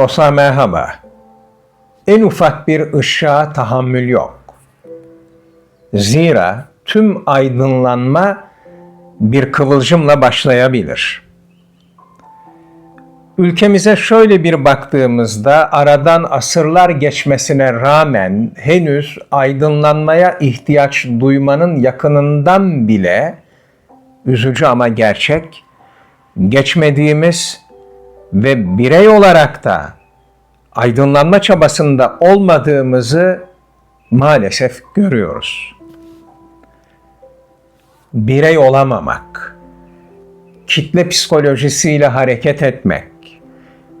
Dostlar merhaba. En ufak bir ışığa tahammül yok. Zira tüm aydınlanma bir kıvılcımla başlayabilir. Ülkemize şöyle bir baktığımızda aradan asırlar geçmesine rağmen henüz aydınlanmaya ihtiyaç duymanın yakınından bile üzücü ama gerçek geçmediğimiz ve birey olarak da aydınlanma çabasında olmadığımızı maalesef görüyoruz. Birey olamamak, kitle psikolojisiyle hareket etmek,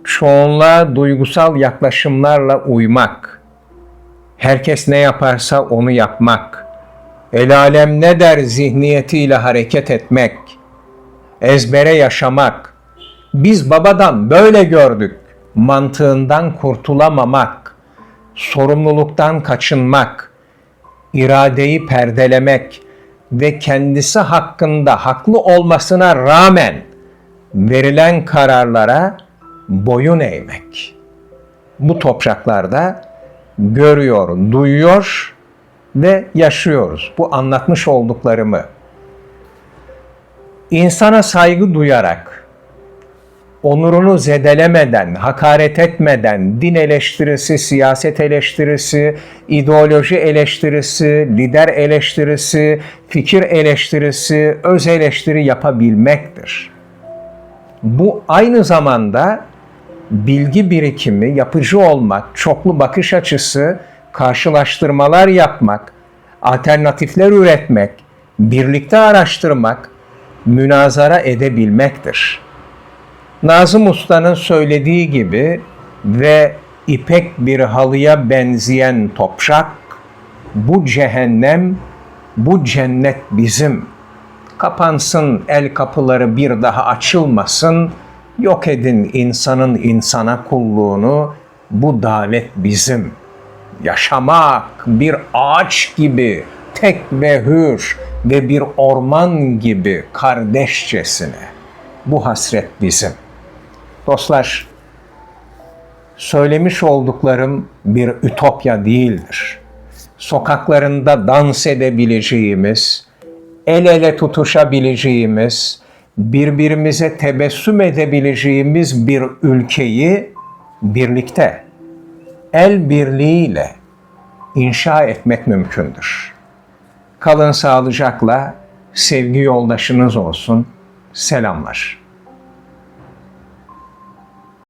çoğunluğa duygusal yaklaşımlarla uymak, herkes ne yaparsa onu yapmak, el alem ne der zihniyetiyle hareket etmek, ezbere yaşamak, biz babadan böyle gördük mantığından kurtulamamak, sorumluluktan kaçınmak, iradeyi perdelemek ve kendisi hakkında haklı olmasına rağmen verilen kararlara boyun eğmek. Bu topraklarda görüyor, duyuyor ve yaşıyoruz bu anlatmış olduklarımı. İnsana saygı duyarak, onurunu zedelemeden, hakaret etmeden, din eleştirisi, siyaset eleştirisi, ideoloji eleştirisi, lider eleştirisi, fikir eleştirisi, öz eleştiri yapabilmektir. Bu aynı zamanda bilgi birikimi, yapıcı olmak, çoklu bakış açısı, karşılaştırmalar yapmak, alternatifler üretmek, birlikte araştırmak, münazara edebilmektir. Nazım Usta'nın söylediği gibi ve ipek bir halıya benzeyen toprak, bu cehennem, bu cennet bizim. Kapansın el kapıları bir daha açılmasın, yok edin insanın insana kulluğunu, bu davet bizim. Yaşamak bir ağaç gibi tek ve hür ve bir orman gibi kardeşçesine. Bu hasret bizim. Dostlar, söylemiş olduklarım bir ütopya değildir. Sokaklarında dans edebileceğimiz, el ele tutuşabileceğimiz, birbirimize tebessüm edebileceğimiz bir ülkeyi birlikte, el birliğiyle inşa etmek mümkündür. Kalın sağlıcakla, sevgi yoldaşınız olsun. Selamlar.